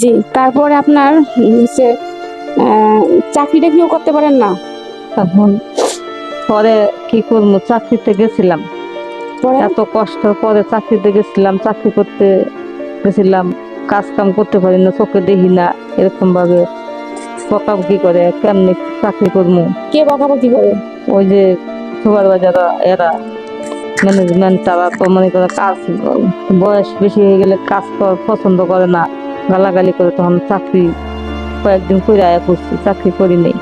জি তারপরে আপনার হচ্ছে চাকরিটা কিও করতে পারেন না? এখন পরে কি করব? চাকরিতে গেছিলাম। এত কষ্ট পরে চাকরিতে গেছিলাম চাকরি করতে গেছিলাম কাজ কাম করতে পারি না চোখে দেখি না এরকম ভাবে বকাবকি করে কেমনি চাকরি করব? কে বকাবকি করে? ওই যে সুপারভাইজার এরা। ম্যানেজমেন্ট তারা তো মনে করে কাজ বয়স বেশি হয়ে গেলে কাজ পছন্দ করে না গালাগালি করে তখন চাকরি কয়েকদিন করে আয়া করছি চাকরি করি নেই।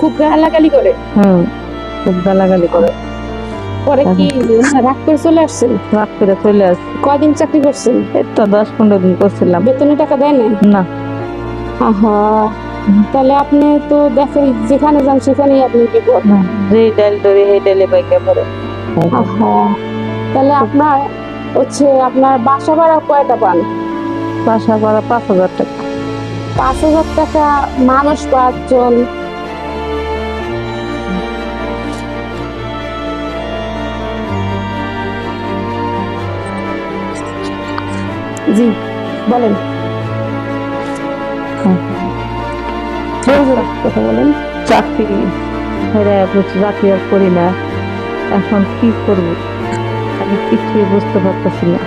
খুব গালাগালি করে? হুম খুব গালাগালি করে। পরে কি রাগ করে চলে আসছেন? রাত করে চলে আসছি কয়দিন চাকরি করছেন? এই তো দশ পনেরো দিন করছিলাম। বেতনের টাকা দেয় না না। আহা তাহলে আপনি তো দেখেন যেখানে যান সেখানেই আপনি বিপদ যে ডাল ধরে সেই ডালে বাইকে পড়ে তাহলে আপনার হচ্ছে আপনার বাসা ভাড়া কয়টা পান? বাসা ভাড়া পাঁচ হাজার টাকা। পাঁচ হাজার টাকা মানুষ পাঁচজন। জি বলেন। কথা বলেন। চাকরি বলছি চাকরি আর করি না। এখন কি করব? আমি কিছুই বুঝতে পারতেছি না।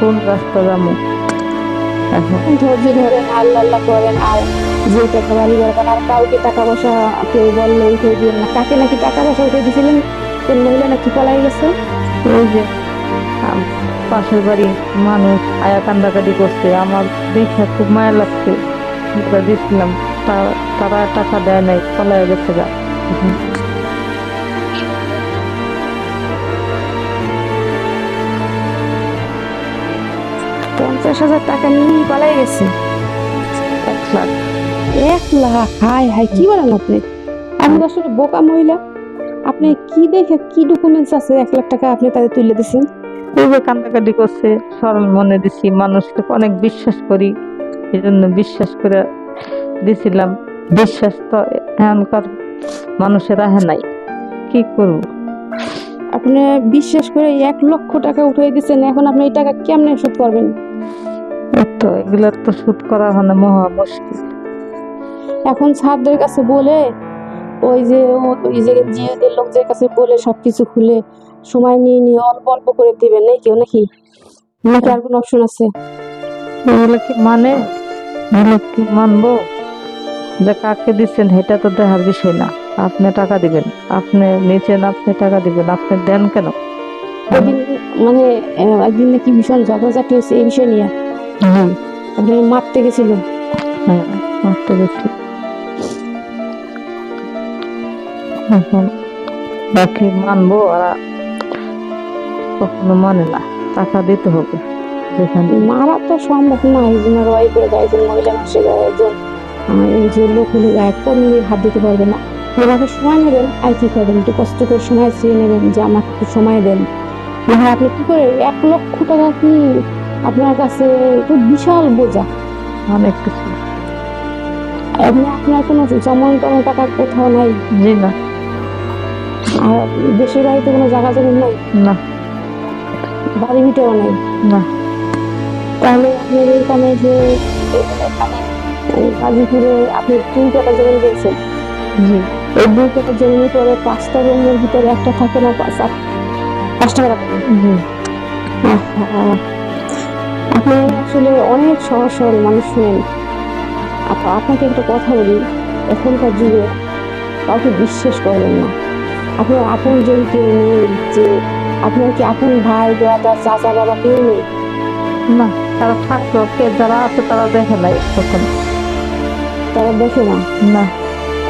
কোন রাস্তা যাব? এখন ধৈর্য ধরেন আল্লাহ আল্লাহ করেন আর যে টাকা বাড়ি করবেন আর কাউকে টাকা পয়সা কেউ বললে উঠে দিয়ে না। কাকে নাকি টাকা পয়সা উঠে দিয়েছিলেন কোন মহিলা নাকি পলাই গেছে? ওই যে পাশের বাড়ি মানুষ আয়া কান্দাকাটি করছে। আমার দেখে খুব মায়া লাগছে। তা- তারা টাকা দেয় নাই পলায় গেছে গা। পঞ্চাশ হাজার টাকা নিয়ে পলাই গেছে। এক লাখ। এক লাখ? হাই হাই কি বলেন আপনি? আমি আসলে বোকা মহিলা। আপনি কি দেখে কি ডকুমেন্টস আছে? এক লাখ টাকা আপনি তাদের তুলে দিয়েছেন যে কান্দাকাটি করছে সরল মনে দিছি মানুষকে অনেক বিশ্বাস করি এই জন্য বিশ্বাস করে দিছিলাম। বিশ্বাস তো এখনকার মানুষের আহে নাই কি করব? আপনি বিশ্বাস করে এক লক্ষ টাকা উঠে দিয়েছেন এখন আপনি এই টাকা কেমনে শোধ করবেন? তো এগুলোর তো করা মানে মহা মুশকিল। এখন স্যারদের কাছে বলে ওই যে ওই যে লোকদের কাছে বলে সবকিছু খুলে সময় নিয়ে নিয়ে অল্প অল্প করে দিবেন কেউ নাকি? নাকি আর কোনো অপশন আছে? এগুলো কি মানে? এগুলো কি মানবো? যে কাকে দিচ্ছেন সেটা তো দেখার বিষয় না। আপনি টাকা দিবেন আপনি নিচেন আপনি টাকা দিবেন আপনি দেন কেন? মানে একদিন নাকি ভীষণ ঝগড়াঝাটি হয়েছে এই বিষয় নিয়ে। হুম আপনি মারতে গেছিল হ্যাঁ মারতে গেছি। এখন বাকি মানবো আর কখনো মানে না। টাকা দিতে হবে যেখানে। মারা তো সম্ভব না একজনের ওয়াইফের গায়ে একজন মহিলা মানুষের গায়ে একজন। এই যে লোক হলে গায়ে কর্মীর হাত দিতে পারবে না। এভাবে সময় নেবেন আর কি করবেন? একটু কষ্ট করে সময় চেয়ে নেবেন যে আমাকে একটু সময় দেন। না আপনি কি করে এক লক্ষ টাকা কি আপনার কাছে তো বিশাল বোঝা। অনেক কিছু। এমনি আপনার কোনো জমন টমন টাকা কোথাও নাই। জি না। আর দেশের বাড়িতে কোনো জায়গা জমি নাই? না। বাড়ি ভিটেও নাই? না। তাহলে আপনার যে এখানে এই গাজীপুরে আপনি তিন টাকা জমি দিয়েছেন। জি। এই দুই টাকা জমি পরে পাঁচটা রুমের ভিতরে একটা থাকে না পাঁচ আট- পাঁচ টাকা জি। আপনি আসলে অনেক সহজ সরল মানুষ শুনেন আপ- আপনাকে একটা কথা বলি এখনকার যুগে কাউকে বিশ্বাস করবেন না। আপনার আপন জন কেউ নেই যে আপনার কি আপন ভাই ব্রাদার চাচা বাবা কেউ নেই? না তারা থাকল কে যারা আছে তারা দেখে নাই তখন। তারা দেখে না? না।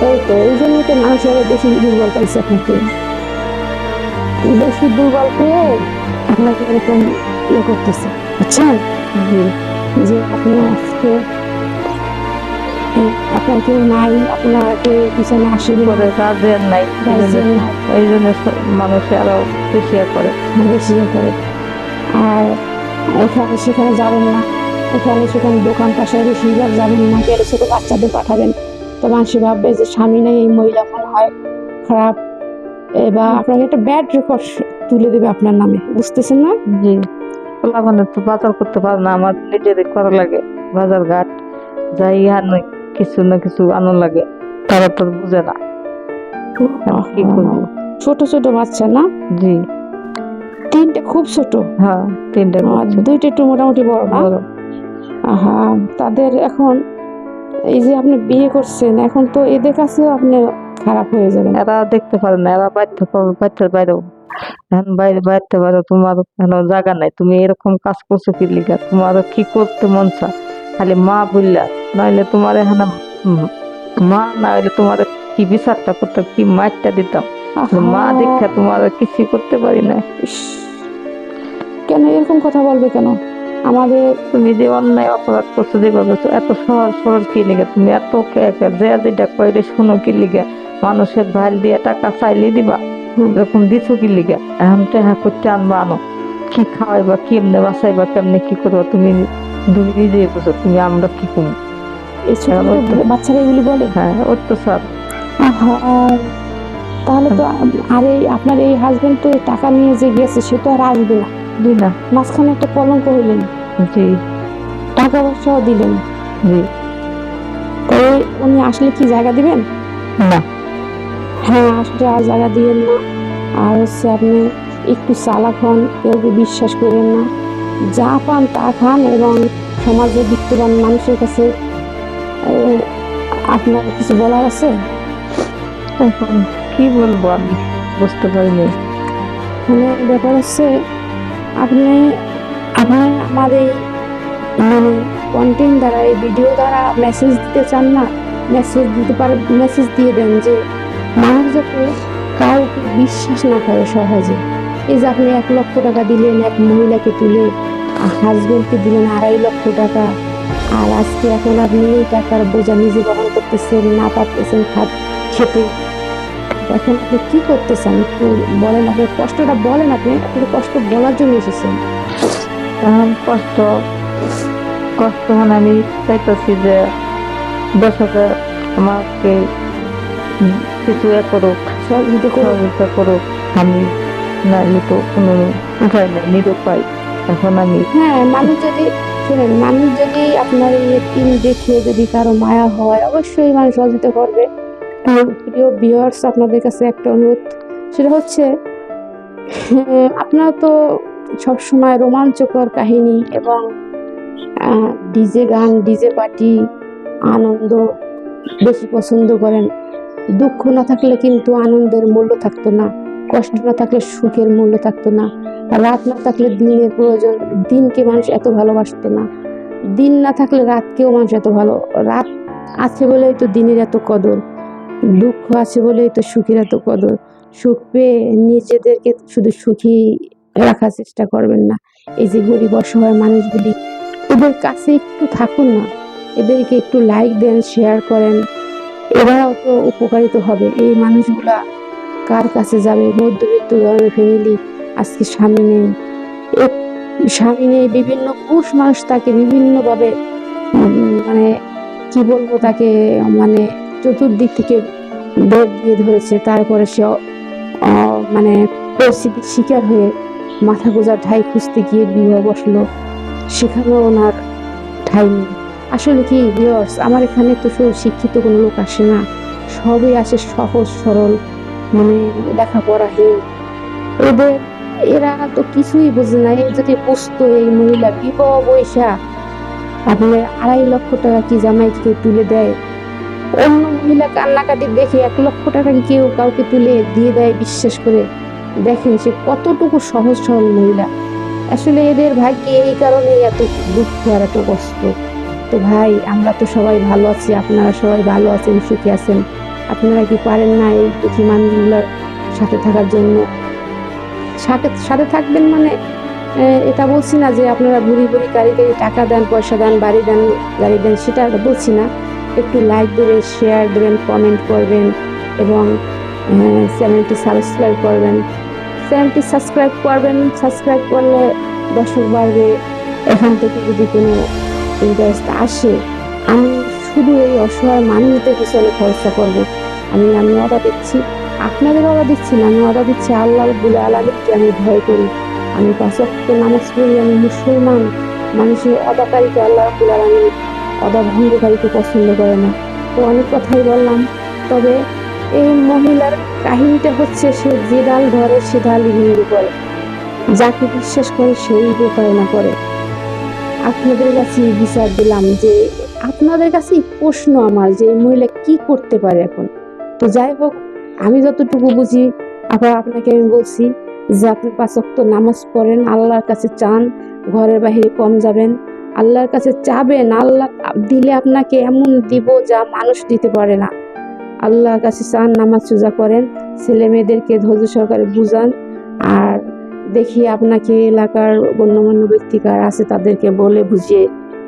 এই তো এই জন্যই তো মানুষ আরও বেশি দুর্বল পাইছে আপনাকে। বেশি দুর্বল পেয়ে আপনাকে এরকম ইয়ে করতেছে। জি যে আপনি আজকে আপনার কেউ নাই আপনাকে পিছনে আসবে করে গার্জিয়ান নাই এই জন্য- মানুষ আরও বেশি করে। বেশি করে। আর এখানে সেখানে যাবেন না। এখানে সেখানে দোকান পাশে বেশি যাবেন না। গেলে ছোট বাচ্চাদের পাঠাবেন। তো মানুষ ভাববে যে স্বামী নেই এই মহিলা মনে হয় খারাপ। এবার আপনাকে একটা ব্যাড রেকর্ড তুলে দেবে আপনার নামে। বুঝতেছেন না? জি। পোলা মানে তো বাজার করতে পারে না আমার নিজেদের করা লাগে। বাজার ঘাট যাই কিছু না কিছু আনো লাগে তারা তো বুঝে না। কি করব? ছোট ছোট বাচ্চা না? জি। তিনটে খুব ছোট? হ্যাঁ তিনটে আর দুইটা একটু মোটামুটি বড় না। আহা তাদের এখন এই যে আপনি বিয়ে করছেন এখন তো এদের কাছেও আপনি খারাপ হয়ে যাবেন। এরা দেখতে পারেন না এরা বাইরে বাচ্চার বাইরেও। বাইরে বাইরতে পারো তোমার এখন জায়গা নাই। তুমি এরকম কাজ করছ কি লিগা? তোমার কি করতে মন চা খালি মা বললা নাইলে তোমার এখানে মা না হইলে তোমার কি বিচারটা করতে কি মারটা দিতাম? মা দেখা তোমার কিছু করতে পারি না কেন এরকম কথা বলবে কেন? আমাদের তুমি যে অন্যায় অপরাধ করছ যেভাবে করছ, এত সহজ সরল কি লিগে? তুমি এত কে- কে- যে যেটা কইলে শুনো কি লিগে? মানুষের ভালো দিয়ে টাকা চাইলে দিবা। এরকম দিছো কি লিগে? এখন টাকা করতে আনবা আনো। কি খাওয়াইবা কেমনে বাঁচাইবা কেমনে কি করবা তুমি তুমি নিজেই বুঝো তুমি আমরা কি হ্যাঁ, বলতে- বাচ্চারা এগুলি বলে? হ্যাঁ অত্যাচার। তাহলে তো আর এই আপনার এই হাজবেন্ড তো টাকা নিয়ে যে গেছে সে তো আর আসবে না। জি না। মাঝখানে একটা কলঙ্ক হইলেন জি। টাকা পয়সাও দিলেন। জি। তাই উনি আসলে কি জায়গা দিবেন? না। হ্যাঁ আসলে আর জায়গা দিবেন না। আর হচ্ছে আপনি একটু চালাক হন কেউকে বিশ্বাস করেন না। যা পান তা খান এবং সমাজে বিত্তবান মানুষের কাছে আপনার কিছু বলার আছে? এখন কি বলব আমি? বুঝতে পারিনি মানে ব্যাপার হচ্ছে আপনি আপনি আমার এই মানে কন্টেন্ট দ্বারা এই ভিডিও দ্বারা মেসেজ দিতে চান না মেসেজ দিতে পারে মেসেজ দিয়ে দেন যে মানুষ যাতে কাউকে বিশ্বাস না করে সহজে। এই যে আপনি এক লক্ষ টাকা দিলেন এক মহিলাকে তুলে হাজবেন্ডকে দিলেন আড়াই লক্ষ টাকা। আর আজকে এখন আপনি এই টাকার বোঝা নিজে বহন করতেছেন, না পারতেছেন খাত খেতে। এখন আপনি কী করতেছেন, একটু বলেন আপনি, কষ্টটা বলেন আপনি আপনি কষ্ট বলার জন্য এসেছেন। এখন কষ্ট কষ্ট হন আমি চাইতেছি যে দর্শকের আমাকে কিছু এ করুক সহযোগিতা করুক। আমি নাইলে তো কোনো উপায় নেই নিরুপায়। এখন আমি হ্যাঁ মানুষ যদি শুনেন মানুষ যদি আপনার এই টিম দেখে যদি কারও মায়া হয় অবশ্যই মানুষ সহযোগিতা করবে। প্রিয় ভিউয়ার্স আপনাদের কাছে একটা অনুরোধ। সেটা হচ্ছে হ্যাঁ, আপনারা তো সবসময় রোমাঞ্চকর কাহিনী এবং ডিজে গান ডিজে পার্টি আনন্দ বেশি পছন্দ করেন। দুঃখ না থাকলে কিন্তু আনন্দের মূল্য থাকতো না, কষ্ট না থাকলে সুখের মূল্য থাকতো না, রাত না থাকলে দিনের প্রয়োজন, দিনকে মানুষ এত ভালোবাসতো না। দিন না থাকলে রাতকেও মানুষ এত ভালো, রাত আছে বলেই তো দিনের এত কদর, দুঃখ আছে বলেই তো সুখের এত কদর, সুখ পেয়ে নিজেদেরকে শুধু সুখী রাখার চেষ্টা করবেন না। এই যে গরিব অসহায় মানুষগুলি, এদের কাছে একটু থাকুন না, এদেরকে একটু লাইক দেন শেয়ার করেন এরাও তো উপকারিত হবে। এই মানুষগুলা কার কাছে যাবে? মধ্যবিত্ত ধরনের ফ্যামিলি আজকে স্বামী নেই। স্বামী নেই, বিভিন্ন পুরুষ মানুষ তাকে বিভিন্নভাবে মানে কি বলব তাকে মানে চতুর্দিক থেকে বেদ দিয়ে ধরেছে। তারপরে সে মানে পরিস্থিতির শিকার হয়ে মাথা গোজার ঠাই খুঁজতে গিয়ে বিবাহ বসল। সেখানেও ওনার ঠাই নেই। আসলে কি ভিউয়ার্স আমার এখানে তো শিক্ষিত কোনো লোক আসে না। সবই আসে সহজ, সরল মানে লেখাপড়াহীন। এদের, এরা তো কিছুই বোঝে না। এই যদি বুঝতো এই মহিলা বিবাহ বৈশা আপনার আড়াই লক্ষ টাকা কি জামাইকে তুলে দেয়? অন্য মহিলা কান্নাকাটি দেখে এক লক্ষ টাকা কেউ কাউকে তুলে দিয়ে দেয় বিশ্বাস করে? দেখেন সে কতটুকু সহজ, সরল মহিলা। আসলে এদের ভাগ্যে এই কারণে এত দুঃখ আর এত কষ্ট। তো ভাই, আমরা তো সবাই ভালো আছি, আপনারা সবাই ভালো আছেন, সুখী আছেন। আপনারা কি পারেন না এই দুঃখী মানুষগুলোর সাথে থাকার জন্য? সাথে সাথে থাকবেন মানে এটা বলছি না যে আপনারা বুড়ি বুড়ি গাড়ি গাড়ি টাকা দেন, পয়সা দেন, বাড়ি দেন, গাড়ি দেন, সেটা বলছি না। একটু লাইক দেবেন শেয়ার দেবেন কমেন্ট করবেন এবং চ্যানেলটি সাবস্ক্রাইব করবেন। চ্যানেলটি সাবস্ক্রাইব করবেন সাবস্ক্রাইব করলে দর্শক বাড়বে। এখান থেকে যদি কোনো ইন্টারেস্ট আসে, আমি শুধু এই অসহায় মানুষদের পিছনে খরচা করব। আমি আমি অর্ডার দিচ্ছি, আপনাদের অর্ডার দিচ্ছি না আমি অর্ডার দিচ্ছি আল্লাহ বলে আল্লাহকে আমি ভয় করি। আমি ওয়াক্ত নামাজ পড়ি, আমি মুসলমান, মানুষের অদাকারীকে আল্লাহ রাব্বুল আলামিন অদা ভঙ্গকারীকে পছন্দ করে না। তো অনেক কথাই বললাম, তবে এই মহিলার কাহিনীটা হচ্ছে সে যে ডাল ধরে, সে ডালই হিন্দু করে যাকে বিশ্বাস করে, সেই প্রতারণা করে। আপনাদের কাছে বিচার দিলাম যে আপনাদের কাছে প্রশ্ন আমার যে মহিলা কি করতে পারে এখন? তো যাই হোক, আমি যতটুকু বুঝি, আবার আপনাকে আমি বলছি যে আপনি পাঁচক্ত নামাজ পড়েন, আল্লাহর কাছে চান, ঘরের বাহিরে কম যাবেন। আল্লাহর কাছে চাবেন, আল্লাহ দিলে আপনাকে এমন দিব যা মানুষ দিতে পারে না। আল্লাহর কাছে চান, নামাজ সোজা করেন, ছেলে মেয়েদেরকে ধৈর্য সহকারে বুঝান, আর দেখি আপনাকে এলাকার গণ্যমান্য ব্যক্তি কার আছে, তাদেরকে বলে বুঝিয়ে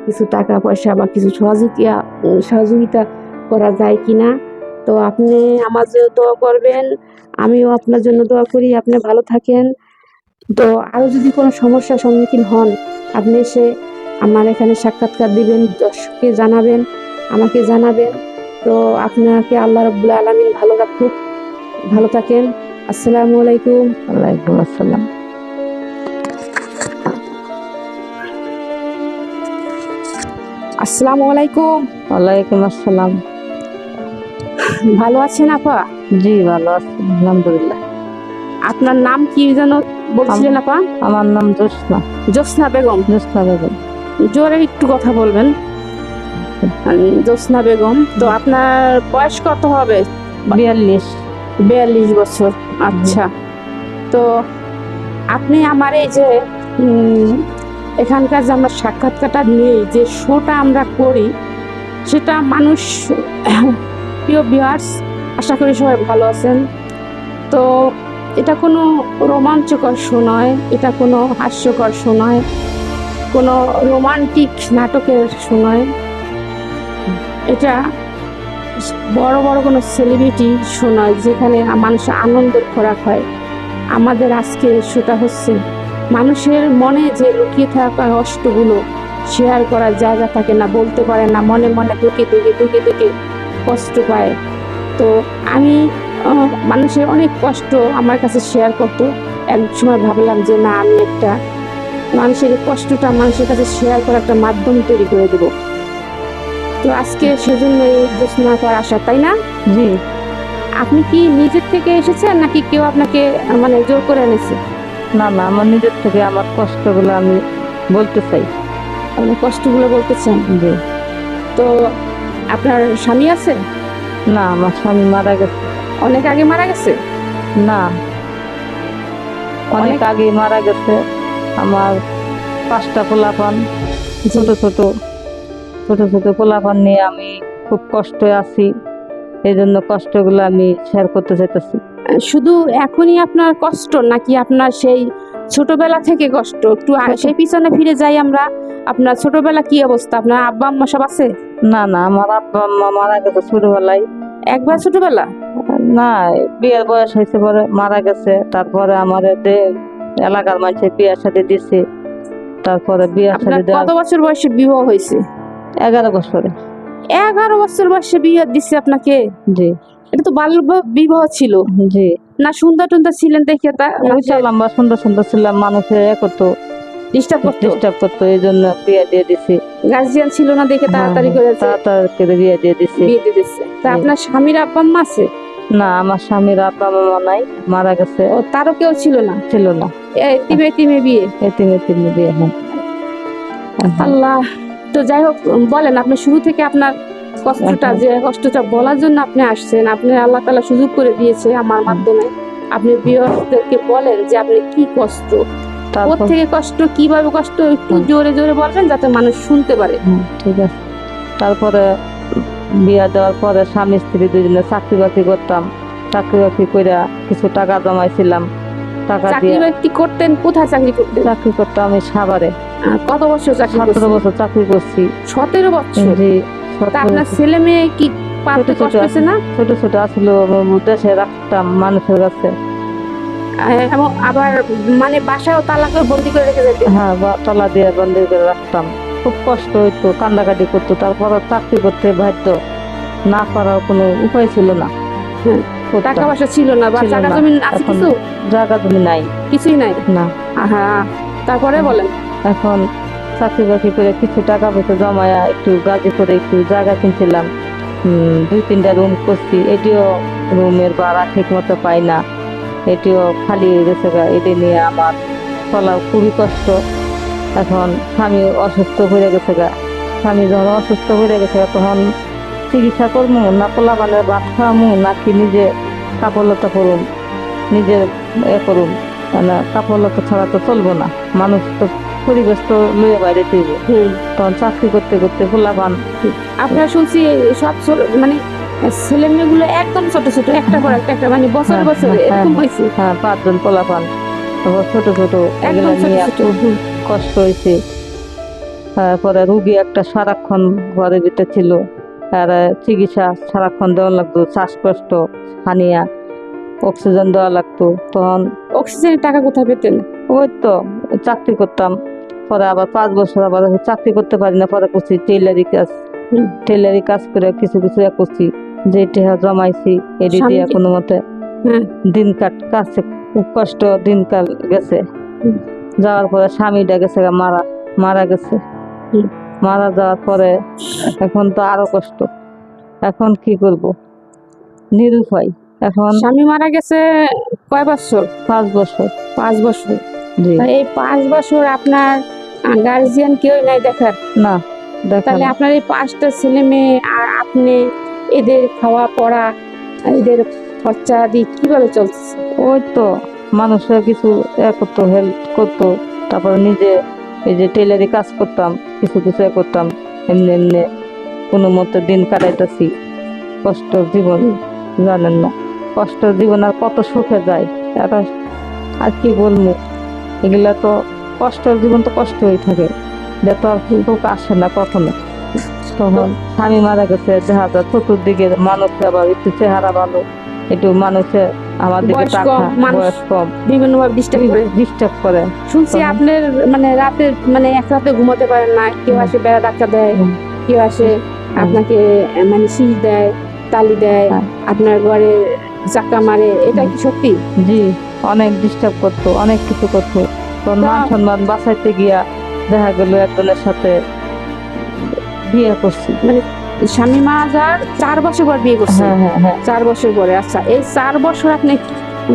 কিছু টাকা পয়সা বা কিছু সহযোগিতা সহযোগিতা করা যায় কি না তো আপনি আমার জন্য দোয়া করবেন, আমিও আপনার জন্য দোয়া করি, আপনি ভালো থাকেন। তো আরও যদি কোনো সমস্যার সম্মুখীন হন, আপনি এসে আমার এখানে সাক্ষাৎকার দিবেন, দর্শককে জানাবেন, আমাকে জানাবেন। তো আপনাকে আল্লাহ রব্বুল আলমিন ভালো রাখুক, ভালো থাকেন। আসসালামু আলাইকুম। ওয়ালাইকুম আসসালাম। আসসালামু আলাইকুম। ওয়ালাইকুম আসসালাম। ভালো আছেন আপা? জি ভালো আছি আলহামদুলিল্লাহ। আপনার নাম কি যেন বলছিলেন আপা? আমার নাম জোসনা জ্যোৎস্না বেগম। জোসনা বেগম। জোরে একটু কথা বলবেন। জ্যোৎস্না বেগম। তো আপনার বয়স কত হবে? বিয়াল্লিশ। বিয়াল্লিশ বছর। আচ্ছা। তো আপনি আমার এই যে এখানকার যে আমরা সাক্ষাৎকারটা নিয়ে যে শোটা আমরা করি, সেটা মানুষ, প্রিয় বিহার্স আশা করি সবাই ভালো আছেন। তো এটা কোনো রোমাঞ্চকর শো নয়, এটা কোনো হাস্যকর শো নয়, কোনো রোমান্টিক নাটকের শো নয়। এটা বড় বড় কোনো সেলিব্রিটি শো নয়, যেখানে মানুষের আনন্দের খোরাক হয়। আমাদের আজকে শোটা হচ্ছে মানুষের মনে যে লুকিয়ে থাকা কষ্টগুলো শেয়ার করার জায়গা থাকে না বলতে পারে না মনে মনে দুকে দুকে দুকে দুকে কষ্ট পায়। তো আমি মানুষের অনেক কষ্ট আমার কাছে শেয়ার করতো। এক সময় ভাবলাম যে না আমি একটা মানুষের এই কষ্টটা মানুষের কাছে শেয়ার করার একটা মাধ্যম তৈরি করে দেব। তো আজকে সেজন্য এই জ্যোৎস্না করার আশা তাই না? জি। আপনি কি নিজের থেকে এসেছেন নাকি কেউ আপনাকে মানে জোর করে এনেছে? না না আমার নিজের থেকে আমার কষ্টগুলো আমি বলতে চাই। আপনি কষ্টগুলো বলতেছেন জি। তো আপনার স্বামী আছে? না আমার স্বামী মারা গেছে। অনেক আগে মারা গেছে? না। অনেক আগে মারা গেছে। আমার পাঁচটা পোলাপান। ছোট ছোট ছোট ছোট পোলাপান নিয়ে আমি খুব কষ্টে আছি। এই জন্য কষ্টগুলো আমি শেয়ার করতে চাইতেছি। শুধু এখনই আপনার কষ্ট নাকি আপনার সেই ছোটবেলা থেকে কষ্ট? একটু সেই পিছনে ফিরে যাই আমরা। আপনার ছোটবেলা কি অবস্থা? আপনার আব্বা আম্মা সব আছে? না না আমার আব্বা আম্মা মারা গেছে ছোটবেলায়। একবার ছোটবেলা? না বিয়ের বয়স হয়েছে পরে মারা গেছে। তারপরে আমার এলাকার মানুষে বিয়ের সাথে দিছে। তারপরে বিয়ের সাথে কত বছর বয়সে বিবাহ হয়েছে? এগারো বছরে এগারো বছর বয়সে বিয়ে দিছে আপনাকে? জি। এটা তো বাল্য বিবাহ ছিল। জি। না সুন্দর টুন্দর ছিলেন দেখে তা সুন্দর সুন্দর ছিলাম মানুষের এ করতো ডিস্টার্ব করতো? ডিস্টার্ব করতো এই জন্য বিয়ে দিয়ে দিছি। গার্জিয়ান ছিল না দেখে তাড়াতাড়ি করে তাড়াতাড়ি করে বিয়ে দিয়ে দিছি। বিয়ে দিয়ে দিচ্ছে তা আপনার স্বামীর আব্বা আম্মা আছে? না আমার স্বামীর আব্বা মামা নাই মারা গেছে। ও তারও কেউ ছিল না? ছিল না। এতিমে এতিমে বিয়ে? এতিমে এতিমে বিয়ে হ্যাঁ। আল্লাহ। তো যাই হোক বলেন আপনি শুরু থেকে আপনার কষ্টটা। যে কষ্টটা বলার জন্য আপনি আসছেন আপনি আল্লাহ তালা সুযোগ করে দিয়েছে আমার মাধ্যমে। আপনি বিয়সদেরকে বলেন যে আপনি কি কষ্ট? তারপর? থেকে কষ্ট কীভাবে কষ্ট? একটু জোরে জোরে বলবেন যাতে মানুষ শুনতে পারে। ঠিক আছে। তারপরে বিয়া দেওয়ার পরে স্বামী স্ত্রী দুজনে চাকরি বাকরি করতাম। চাকরি বাকরি করে কিছু টাকা জমাইছিলাম। টাকা চাকরি দিয়ে বাকরি করতেন কোথায় চাকরি করতেন? চাকরি করতাম আমি সাভারে। কত বছর চাকরি সতেরো বছর চাকরি করছি। সতেরো বছর? জি। আপনার ছেলে মেয়ে কি কষ্ট না? ছোট ছোট আসলো দেশে রাখতাম মানুষের কাছে। আবার মানে তালা করে বন্দি করে রেখে যেতে হ্যাঁ তলা দিয়ে বন্দি করে রাখতাম। খুব কষ্ট হইতো কান্দাকাটি করতো তারপর চাকরি করতে বাধ্য না করার কোনো উপায় ছিল না। টাকা পয়সা ছিল না বা জায়গা। জমি আছে কিছু? জায়গা জমি নাই। কিছুই নাই? না। তারপরে বলেন। এখন চাকরি বাকরি করে কিছু টাকা পয়সা জমায়া একটু গাজি করে একটু জায়গা কিনছিলাম। দুই তিনটা রুম করছি। এটিও রুমের ভাড়া ঠিক মতো পাই না। এটিও খালি হয়ে গেছে এটি নিয়ে আমার চলা খুবই কষ্ট। এখন স্বামী অসুস্থ হয়ে গেছে গা। স্বামী যখন অসুস্থ হয়ে গেছে তখন চিকিৎসা করব না পোলা মানে ভাত খাওয়ামু, নাকি নিজে কাপড়লতা করুন নিজে এ করুন মানে কাপড়লতা ছাড়া তো চলবো না। মানুষ তো পরিবেশ তো বাইরে হুম। তখন চাকরি করতে করতে আপনারা শুনছি সব মানে ছেলে মেয়েগুলো একদম ছোট ছোট একটা পর একটা একটা মানে বছর হ্যাঁ, বছর হ্যাঁ, এরকম হ্যাঁ। হয়েছে। হ্যাঁ পাঁচজন পোলাপান। ছোট ছোট নিয়ে। কষ্ট হয়েছে। তারপরে রুগী একটা সারাক্ষণ ঘরের ভিতরে ছিল। আর চিকিৎসা সারাক্ষণ দেওয়া লাগতো শ্বাসকষ্ট হানিয়া অক্সিজেন দেওয়া লাগতো। তখন অক্সিজেনের টাকা কোথায় পেতেন? ওই তো চাকরি করতাম। পরে আবার পাঁচ বছর আবার চাকরি করতে পারি না পরে করছি টেলারি কাজ। টেলারি কাজ করে কিছু কিছু করছি যে টেহা জমাইছি এডি দিয়া কোনো মতে। হ্যাঁ। দিন কাট কাছে কষ্ট দিনকাল গেছে। যাওয়ার পরে স্বামীটা গেছে মারা মারা গেছে। মারা যাওয়ার পরে এখন তো আরও কষ্ট। এখন কি করব? নিরুপায়। এখন স্বামী মারা গেছে কয় বছর? পাঁচ বছর। পাঁচ বছর। এই পাঁচ বছর আপনার গার্জিয়ান কেউ নাই দেখার। না তাহলে আপনার এই পাঁচটা ছেলে মেয়ে আর আপনি এদের খাওয়া পড়া এদের খরচা দিয়ে কীভাবে চলছে ওই তো মানুষের কিছু এ করতো হেল্প করতো তারপর নিজে এই যে টেলারি কাজ করতাম কিছু কিছু এ করতাম এমনি এমনি কোনো মতে দিন কাটাইতেছি। কষ্ট জীবন জানেন না কষ্ট জীবন আর কত সুখে যায় এটা আর কি বলব? এগুলা তো কষ্টের জীবন তো কষ্ট হয়ে থাকে। যে তো আর সুখ আসে না কখনো তখন স্বামী মারা গেছে দেখা যায় চতুর্দিকে মানুষ আবার একটু চেহারা ভালো একটু মানুষের আমার দিকে বয়স কম, তাকা বয়স কম। বিভিন্ন ভাবে ডিস্টার্ব করে ডিস্টার্ব করে। শুনছি আপনার মানে রাতে মানে এক রাতে ঘুমাতে পারেন না কেউ আসে বেড়া ধাক্কা দেয়। কেউ আসে আপনাকে মানে শীষ দেয় তালি দেয় হ্যাঁ। আপনার ঘরে চাক্কা মারে এটা কি সত্যি? জি অনেক ডিস্টার্ব করতো অনেক কিছু করতো। তো মান সম্মান বাঁচাইতে গিয়া দেখা গেল একজনের সাথে বিয়ে করছি। স্বামী মারা যাওয়ার চার বছর পর বিয়ে করছে। হ্যাঁ হ্যাঁ হ্যাঁ। চার বছর পরে আচ্ছা এই চার বছর আপনি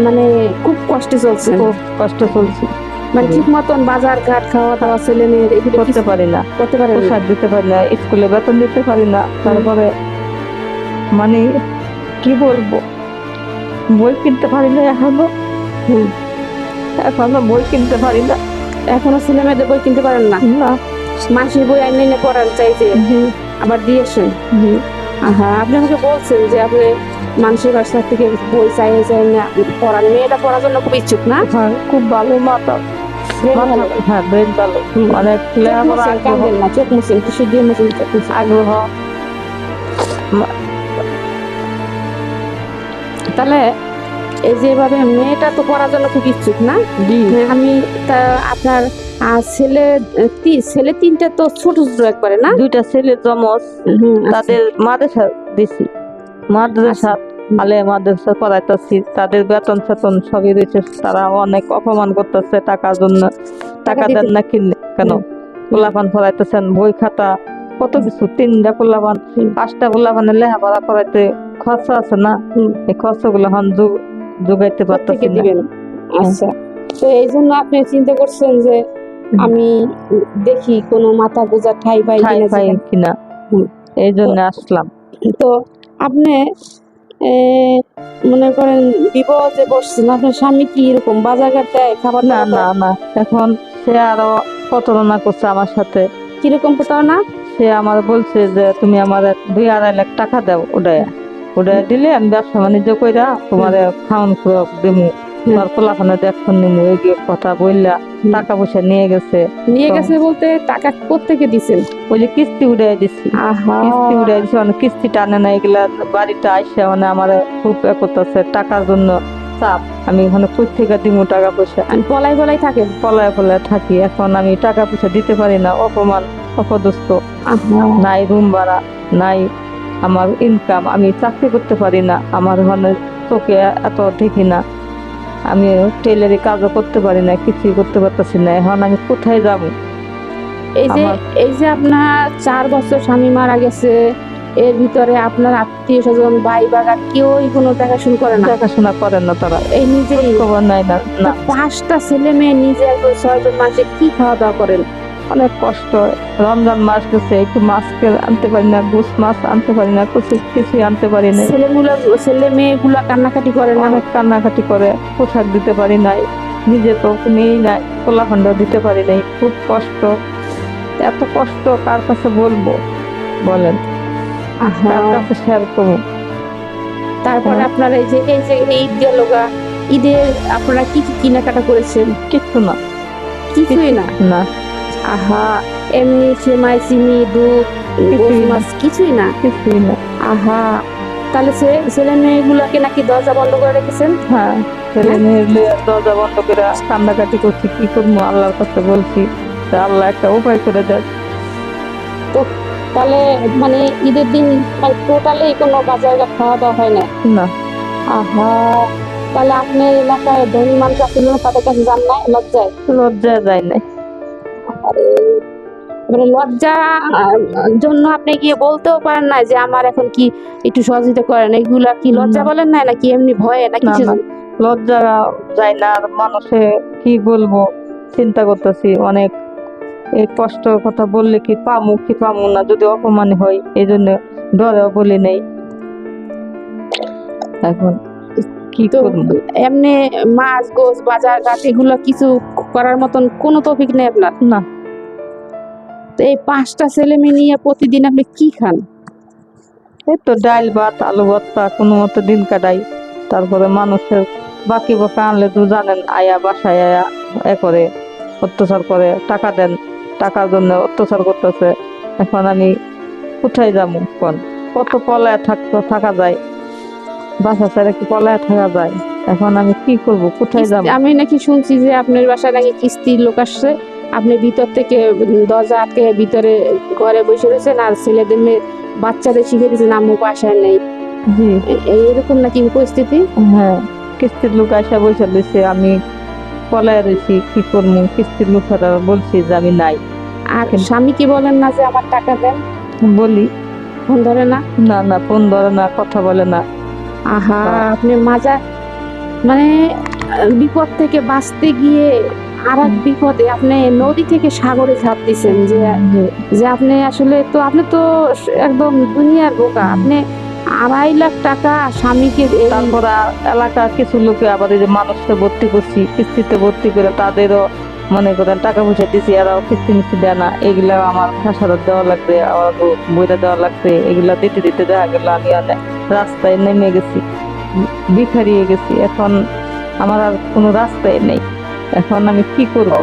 মানে খুব কষ্টে চলছেন। খুব কষ্ট চলছে। মানে ঠিক মতন বাজার ঘাট খাওয়া দাওয়া ছেলে মেয়ের এগুলো করতে পারি না। করতে পারেন না। দিতে পারি না স্কুলে বেতন দিতে পারি না। তারপরে মানে কি বলব? বই কিনতে পারি না এখনও। এখনও বই কিনতে পারি না। এখনও ছেলে মেয়েদের বই কিনতে পারেন না? মাসির বই আইনে এনে পড়ার চাইছে আবার দিয়েছেন। হ্যাঁ আপনি আমাকে বলছেন যে আপনি মানুষের বাসা থেকে বই চাইয়ে চাই না পড়ান। মেয়েটা পড়ার জন্য খুব ইচ্ছুক না? হ্যাঁ খুব ভালো মাথা। হ্যাঁ বেশ ভালো। অনেক কাঁদেন না চোখ মুছেন কিছু দিয়ে। আগ্রহ। তাহলে এই যে এভাবে মেয়েটা তো পড়ার জন্য খুব ইচ্ছুক না? আমি তা আপনার ছেলে ছেলে তিনটা তো ছোট ছোট একবারে না? দুইটা ছেলে জমজ আচ্ছা। তাদের মাদ্রাসা দিছি। মাদ্রাসা আলে মাদ্রাসা পড়াইতেছি তাদের বেতন সেতন সবই দিচ্ছে তারা অনেক অপমান করতেছে টাকার জন্য। টাকা দেন না কিনে? কেন পোলাপান পড়াইতেছেন বই খাতা কত কিছু তিনটা পোলাপান হুম। পাঁচটা পোলাপানের লেখাপড়া করাইতে খরচা আছে না? এই খরচাগুলো এখন যোগ- যোগাইতে পারতেছি না। দিবেন। আচ্ছা তো এই জন্য আপনি চিন্তা করছেন যে আমি দেখি কোনো মাথা গোজা ঠাই পাই কিনা। এই জন্য আসলাম। তো আপনি মনে করেন যে বসছেন আপনার স্বামী কি এরকম বাজার ঘাট দেয় খাবার না না না। এখন সে আরও প্রতারণা করছে আমার সাথে। কীরকম না সে আমার বলছে যে তুমি আমার দুই আড়াই লাখ টাকা দাও ওটায় ওটায় দিলে আমি ব্যবসা বাণিজ্য কইরা তোমার খাওয়ান খুরক দিমু। তোমার পোলাখানে দেখুন নিমু এই কথা বললা টাকা পয়সা নিয়ে গেছে। নিয়ে গেছে বলতে টাকা কোত্থেকে দিছেন ওই যে কিস্তি উড়াই দিছি। কিস্তি উড়াই দিছি মানে কিস্তি টানে না এগুলা বাড়িতে আইসা মানে আমার খুব এ করতেছে টাকার জন্য চাপ। আমি ওখানে কই থেকে দিমু টাকা পয়সা? আমি পলাই পলাই থাকেন পলায় পলায় থাকি এখন আমি টাকা পয়সা দিতে পারি না অপমান অপদস্থ। নাই রুম ভাড়া নাই আমার ইনকাম আমি চাকরি করতে পারি না আমার ওখানে চোখে এত দেখি না। আমি টেলারি কাজও করতে পারি না কিছুই করতে পারতেছি না এখন আমি কোথায় যাব? এই যে এই যে আপনার চার বছর স্বামী মারা গেছে এর ভিতরে আপনার আত্মীয় স্বজন ভাই বাগা কেউই কোনো দেখাশোনা করে না। দেখাশোনা করেন না তারা। এই নিজেই। খবর নাই না না। পাঁচটা ছেলে মেয়ে নিজে একজন ছয়জন মাসে কি খাওয়া দাওয়া করেন? অনেক কষ্ট। রমজান মাস গেছে একটু মাছ আনতে পারি না গুছ মাছ আনতে পারি না কিছু কিছুই আনতে পারি না ছেলেগুলো ছেলে মেয়েগুলো কান্নাকাটি করে না? অনেক কান্নাকাটি করে পোশাক দিতে পারি নাই নিজে তো নেই নাই কোলাখণ্ড দিতে পারি নাই খুব কষ্ট। এত কষ্ট কার কাছে বলব? বলেন। কার কাছে শেয়ার করব? তারপরে হ্যাঁ। আপনারা এই যে এই যে ঈদ গেল গা ঈদে আপনারা কি কি কেনাকাটা করেছেন? কিচ্ছু না। কিছুই না? না। আহা এমনি সেমাই চিনি দুধ গোস মাছ কিছুই না। কিছুই না। আহা তাহলে সে- ছেলে মেয়েগুলোকে নাকি দরজা বন্ধ করে রেখেছেন? হ্যাঁ ছেলে মেয়ের লিয়ে দরজা বন্ধ করে কান্নাকাটি করছি কি করব আল্লাহর কাছে বলছি। তা আল্লাহ একটা উপায় করে দেয়। তাহলে মানে ঈদের দিন মানে টোটালি কোনো বাজারে খাওয়া দাওয়া হয় না? না। আহা তাহলে আপনার এলাকায় ধনী মানুষ আছে তাদের কাছে যান না? লজ্জায়? লজ্জা যায় না মানে লজ্জা জন্য আপনি গিয়ে বলতেও পারেন না যে আমার এখন কি একটু সহযোগিতা করেন? এগুলা কি লজ্জা বলেন না নাকি এমনি ভয়ে না না, কিছু লজ্জা যায় না মানুষে কি বলব? চিন্তা করতেছি অনেক। এই কষ্টের কথা বললে কি পামু কি পামু না? যদি অপমান হয় এই জন্য ডরেও বলি নেই। এখন কি এমনি মাছ গোছ বাজার ঘাট এগুলো কিছু করার মতন কোনো তফিক নেই আপনার? না। তো এই পাঁচটা ছেলে মেয়ে নিয়ে প্রতিদিন আপনি কি খান? এই তো ডাল ভাত আলু ভর্তা কোনো মতো দিন কাটাই। তারপরে মানুষের বাকি বকা আনলে তো জানেন আয়া বাসায় আয়া এ করে অত্যাচার করে টাকা দেন। টাকার জন্য অত্যাচার করতেছে। এখন আমি কোথায় যাব কোন কত পলায় থাকতো থাকা যায়। বাসা ছেড়ে কি পলায় থাকা যায়? এখন আমি কি করব? কোথায় যাব? আমি নাকি শুনছি যে আপনার বাসায় নাকি কিস্তির লোক আসছে। আপনি ভিতর থেকে দরজা আটকে ভিতরে ঘরে বসে রয়েছেন আর ছেলেদের মেয়ে বাচ্চাদের শিখে দিয়েছেন আম্মু বাসায় নেই। জি। এ- এরকম নাকি পরিস্থিতি হ্যাঁ কিস্তির লোক আসা বসে দিছে আমি পলায় রয়েছি কি করব? কিস্তির লোকেরা বলছি যে আমি নাই। আর? স্বামী কি বলেন না যে আমার টাকা দেন? বলি। ফোন ধরে না? না না ফোন ধরে না কথা বলে না। আহা। আপনি মাজা মানে বিপদ থেকে বাঁচতে গিয়ে আর এক বিপদে আপনি নদী থেকে সাগরে ঝাঁপ দিছেন যে যে আপনি আসলে তো, আপনি তো একদম দুনিয়ার বোকা। আপনি আড়াই লাখ টাকা স্বামীকে তারপর এলাকার কিছু লোকে আবার এই যে মানুষকে ভর্তি করছি, কিস্তিতে ভর্তি করে তাদেরও মনে করেন টাকা পয়সা দিছি, এরাও কিস্তি মিস্তি দেয় না। এগুলা আমার খাসারত দেওয়া লাগবে, আমার বইটা দেওয়া লাগবে, এগুলা দিতে দিতে দেখা গেল, আমি রাস্তায় নেমে গেছি বিখারিয়ে গেছি। এখন আমার আর কোনো রাস্তায় নেই। এখন আমি কি করব?